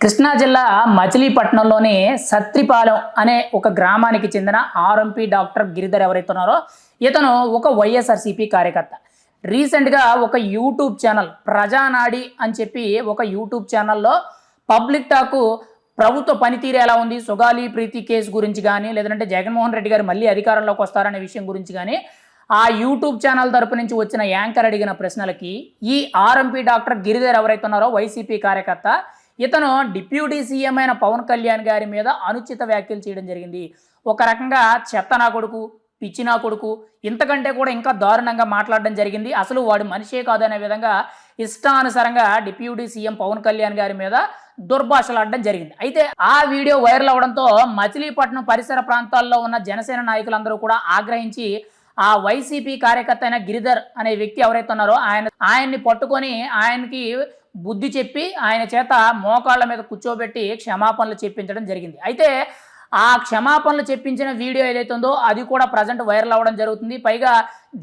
కృష్ణా జిల్లా మచిలీపట్నంలోని సత్రిపాలెం అనే ఒక గ్రామానికి చెందిన ఆర్ఎంపీ డాక్టర్ గిరిధర్ ఎవరైతే ఉన్నారో ఇతను ఒక వైఎస్ఆర్సీపీ కార్యకర్త. రీసెంట్గా ఒక యూట్యూబ్ ఛానల్ ప్రజానాడి అని చెప్పి ఒక యూట్యూబ్ ఛానల్లో పబ్లిక్ టాకు ప్రభుత్వ పనితీరు ఎలా ఉంది సుగాలి ప్రీతి కేసు గురించి కానీ లేదంటే జగన్మోహన్ రెడ్డి గారు మళ్ళీ అధికారంలోకి వస్తారనే విషయం గురించి కానీ ఆ యూట్యూబ్ ఛానల్ తరపు నుంచి వచ్చిన యాంకర్ అడిగిన ప్రశ్నలకి ఈ ఆర్ఎంపీ డాక్టర్ గిరిధర్ ఎవరైతే ఉన్నారో వైసీపీ కార్యకర్త ఇతను డిప్యూటీ సీఎం అయిన పవన్ కళ్యాణ్ గారి మీద అనుచిత వ్యాఖ్యలు చేయడం జరిగింది. ఒక రకంగా చెత్త నా కొడుకు పిచ్చి నా కొడుకు ఇంతకంటే కూడా ఇంకా దారుణంగా మాట్లాడడం జరిగింది. అసలు వాడు మనిషే కాదనే విధంగా ఇష్టానుసారంగా డిప్యూటీ సీఎం పవన్ కళ్యాణ్ గారి మీద దుర్భాషలాడడం జరిగింది. అయితే ఆ వీడియో వైరల్ అవడంతో మచిలీపట్నం పరిసర ప్రాంతాల్లో ఉన్న జనసేన నాయకులందరూ కూడా ఆగ్రహించి ఆ వైసీపీ కార్యకర్త అయిన గిరిధర్ అనే వ్యక్తి ఎవరైతే ఉన్నారో ఆయన ఆయన్ని పట్టుకొని ఆయనకి బుద్ధి చెప్పి ఆయన చేత మోకాళ్ళ మీద కూర్చోబెట్టి క్షమాపణలు చెప్పించడం జరిగింది. అయితే ఆ క్షమాపణలు చెప్పించిన వీడియో ఏదైతే ఉందో అది కూడా ప్రజెంట్ వైరల్ అవ్వడం జరుగుతుంది. పైగా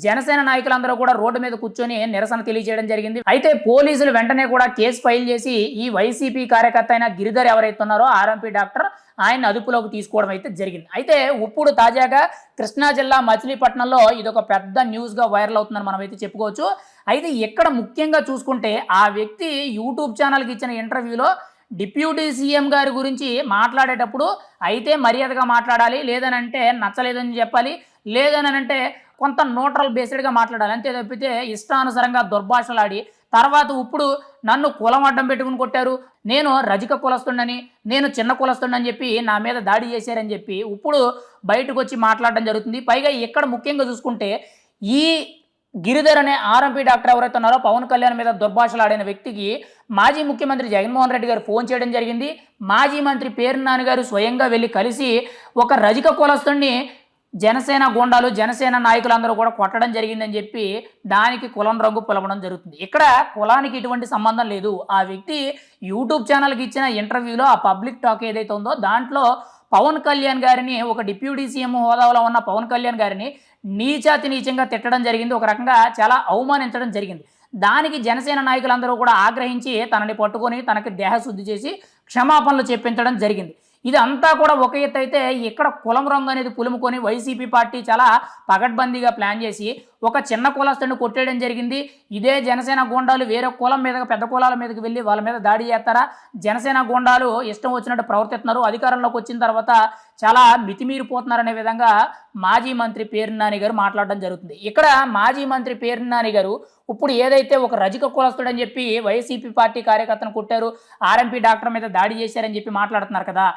జనసేన నాయకులందరూ కూడా రోడ్డు మీద కూర్చొని నిరసన తెలియజేయడం జరిగింది. అయితే పోలీసులు వెంటనే కూడా కేసు ఫైల్ చేసి ఈ వైసీపీ కార్యకర్త అయిన గిరిధర్ ఎవరైతే ఉన్నారో ఆర్ఎంపీ డాక్టర్ ఆయన అదుపులోకి తీసుకోవడం అయితే జరిగింది. అయితే ఇప్పుడు తాజాగా కృష్ణా జిల్లా మచిలీపట్నంలో ఇది ఒక పెద్ద న్యూస్గా వైరల్ అవుతుందని మనం అయితే చెప్పుకోవచ్చు. అయితే ఇక్కడ ముఖ్యంగా చూసుకుంటే ఆ వ్యక్తి యూట్యూబ్ ఛానల్కి ఇచ్చిన ఇంటర్వ్యూలో డిప్యూటీ సీఎం గారి గురించి మాట్లాడేటప్పుడు అయితే మర్యాదగా మాట్లాడాలి లేదనంటే నచ్చలేదని చెప్పాలి లేదనంటే కొంత న్యూట్రల్ బేస్డ్గా మాట్లాడాలి. అంతే తప్పితే ఇష్టానుసారంగా దుర్భాషలాడి తర్వాత ఇప్పుడు నన్ను కులం అడ్డం పెట్టుకుని కొట్టారు. నేను రజిక కులస్తుండని నేను చిన్న కులస్తుండని చెప్పి నా మీద దాడి చేశారని చెప్పి ఇప్పుడు బయటకు వచ్చి మాట్లాడడం జరుగుతుంది. పైగా ఇక్కడ ముఖ్యంగా చూసుకుంటే ఈ గిరిధర్ అనే ఆర్ఎంపీ డాక్టర్ ఎవరైతే ఉన్నారో పవన్ కళ్యాణ్ మీద దుర్భాషలాడిన వ్యక్తికి మాజీ ముఖ్యమంత్రి జగన్మోహన్ రెడ్డి గారు ఫోన్ చేయడం జరిగింది. మాజీ మంత్రి పేరు నాన్నగారు స్వయంగా వెళ్ళి కలిసి ఒక రజిక కులస్తుని జనసేన గూండాలు జనసేన నాయకులందరూ కూడా కొట్టడం జరిగిందని చెప్పి దానికి కులం రంగు పిలవడం జరుగుతుంది. ఇక్కడ కులానికి ఎటువంటి సంబంధం లేదు. ఆ వ్యక్తి యూట్యూబ్ ఛానల్కి ఇచ్చిన ఇంటర్వ్యూలో ఆ పబ్లిక్ టాక్ ఏదైతే ఉందో దాంట్లో పవన్ కళ్యాణ్ గారిని ఒక డిప్యూటీ సీఎం హోదాలో ఉన్న పవన్ కళ్యాణ్ గారిని నీచాతి నీచంగా తిట్టడం జరిగింది. ఒక రకంగా చాలా అవమానించడం జరిగింది. దానికి జనసేన నాయకులందరూ కూడా ఆగ్రహించి తనని పట్టుకొని తనకి దేహశుద్ధి చేసి క్షమాపణలు చెప్పించడం జరిగింది. ఇదంతా కూడా ఒక ఎత్తు అయితే ఇక్కడ కులం రంగు అనేది పులుముకొని వైసీపీ పార్టీ చాలా పగడ్బందీగా ప్లాన్ చేసి ఒక చిన్న కులస్తుని కొట్టేయడం జరిగింది. ఇదే జనసేన గూండాలు వేరే కులం మీద పెద్ద కులాల మీదకి వెళ్ళి వాళ్ళ మీద దాడి చేస్తారా? జనసేన గూండాలు ఇష్టం వచ్చినట్టు ప్రవర్తిస్తున్నారు. అధికారంలోకి వచ్చిన తర్వాత చాలా మితిమీరిపోతున్నారనే విధంగా మాజీ మంత్రి పేర్నాని గారు మాట్లాడడం జరుగుతుంది. ఇక్కడ మాజీ మంత్రి పేర్నాని గారు ఇప్పుడు ఏదైతే ఒక రజిక కులస్తుడని చెప్పి వైసీపీ పార్టీ కార్యకర్తను కొట్టారు ఆర్ఎంపీ డాక్టర్ మీద దాడి చేశారని చెప్పి మాట్లాడుతున్నారు కదా.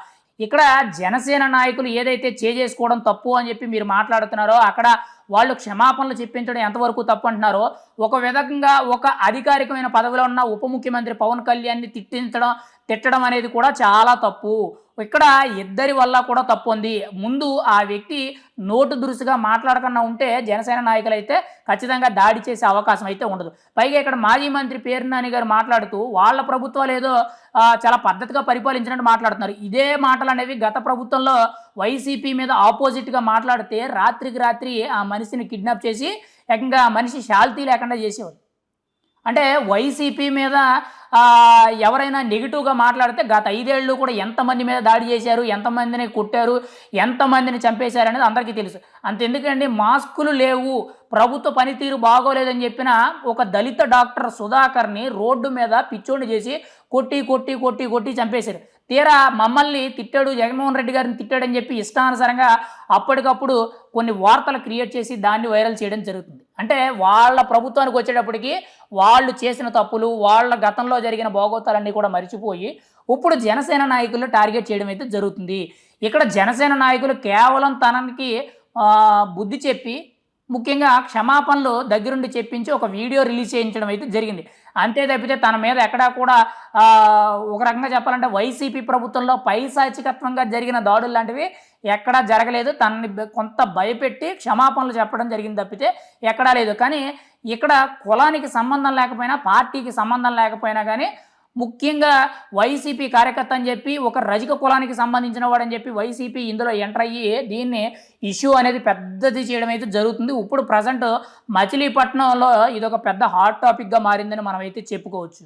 ఇక్కడ జనసేన నాయకులు ఏదైతే చేసుకోవడం తప్పు అని చెప్పి మీరు మాట్లాడుతున్నారో అక్కడ వాళ్ళు క్షమాపణలు చెప్పించడం ఎంతవరకు తప్పు అంటున్నారో ఒక విధంగా ఒక అధికారికమైన పదవిలో ఉన్న ఉప ముఖ్యమంత్రి పవన్ కళ్యాణ్ని తిట్టించడం తిట్టడం అనేది కూడా చాలా తప్పు. ఇక్కడ ఇద్దరి వల్ల కూడా తప్పు ఉంది. ముందు ఆ వ్యక్తి నోటు దురుసుగా మాట్లాడకుండా ఉంటే జనసేన నాయకులు అయితే ఖచ్చితంగా దాడి చేసే అవకాశం అయితే ఉండదు. పైగా ఇక్కడ మాజీ మంత్రి పేరునాని గారు మాట్లాడుతూ వాళ్ళ ప్రభుత్వాలు ఏదో చాలా పద్ధతిగా పరిపాలించినట్టు మాట్లాడుతున్నారు. ఇదే మాటలు అనేవి గత ప్రభుత్వంలో వైసీపీ మీద ఆపోజిట్గా మాట్లాడితే రాత్రికి రాత్రి ఆ మనిషిని కిడ్నాప్ చేసి ఏకంగా మనిషి శాల్తీ లేకుండా చేసేవారు అంటే వైసీపీ మీద ఎవరైనా నెగిటివ్గా మాట్లాడితే గత ఐదేళ్ళు కూడా ఎంతమంది మీద దాడి చేశారు ఎంతమందిని కొట్టారు ఎంతమందిని చంపేశారు అనేది అందరికీ తెలుసు. అంతెందుకండి మాస్కులు లేవు ప్రభుత్వ పనితీరు బాగోలేదని చెప్పిన ఒక దళిత డాక్టర్ సుధాకర్ని రోడ్డు మీద పిచ్చోడిని చేసి కొట్టి కొట్టి కొట్టి కొట్టి చంపేశారు. తీరా మమ్మల్ని తిట్టాడు జగన్మోహన్ రెడ్డి గారిని తిట్టాడని చెప్పి ఇష్టానుసారంగా అప్పటికప్పుడు కొన్ని వార్తలు క్రియేట్ చేసి దాన్ని వైరల్ చేయడం జరుగుతుంది. అంటే వాళ్ళ ప్రభుత్వానికి వచ్చేటప్పటికి వాళ్ళు చేసిన తప్పులు వాళ్ళ గతంలో జరిగిన భోగోతాలన్నీ కూడా మర్చిపోయి ఇప్పుడు జనసేన నాయకులు టార్గెట్ చేయడం అయితే జరుగుతుంది. ఇక్కడ జనసేన నాయకులు కేవలం తనకి బుద్ధి చెప్పి ముఖ్యంగా క్షమాపణలు దగ్గరుండి చెప్పించి ఒక వీడియో రిలీజ్ చేయించడం అయితే జరిగింది. అంతే తప్పితే తన మీద ఎక్కడా కూడా ఒక రకంగా చెప్పాలంటే వైసీపీ ప్రభుత్వంలో పైశాచికత్వంగా జరిగిన దాడులు లాంటివి ఎక్కడా జరగలేదు. తనని కొంత భయపెట్టి క్షమాపణలు చెప్పడం జరిగింది తప్పితే ఎక్కడా లేదు. కానీ ఇక్కడ కులానికి సంబంధం లేకపోయినా పార్టీకి సంబంధం లేకపోయినా కానీ ముఖ్యంగా వైసీపీ కార్యకర్త అని చెప్పి ఒక రజక కులానికి సంబంధించిన వాడని చెప్పి వైసీపీ ఇందులో ఎంటర్ అయ్యి దీన్ని ఇష్యూ అనేది పెద్దది చేయడం అయితే జరుగుతుంది. ఇప్పుడు ప్రజెంట్ మచిలీపట్నంలో ఇది ఒక పెద్ద హాట్ టాపిక్గా మారిందని మనం అయితే చెప్పుకోవచ్చు.